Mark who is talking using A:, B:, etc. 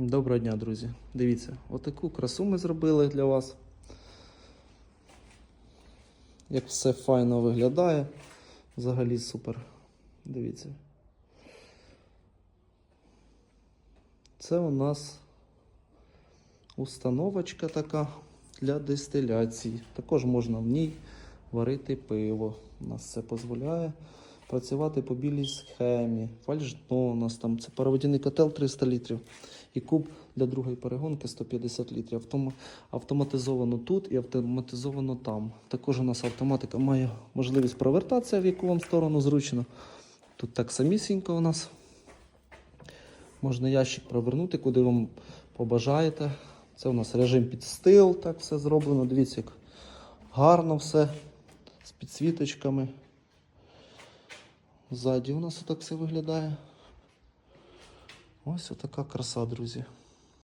A: Доброго дня, друзі. Дивіться, отаку красу ми зробили для вас. Як все файно виглядає. Взагалі супер. Дивіться. Це у нас установочка така для дистиляції. Також можна в ній варити пиво. У нас це дозволяє працювати по білій схемі. Нас там це пароводяний котел 300 літрів і куб для другої перегонки 150 літрів. Автома- Автоматизовано тут і автоматизовано там. Також у нас автоматика має можливість провертатися, в яку вам сторону зручно. Тут так самісінько у нас. Можна ящик провернути, куди вам побажаєте. Це у нас режим під стил, так все зроблено. Дивіться, як гарно все з підсвіточками. Ззаді у нас отак все виглядає. Ось отака краса, друзі.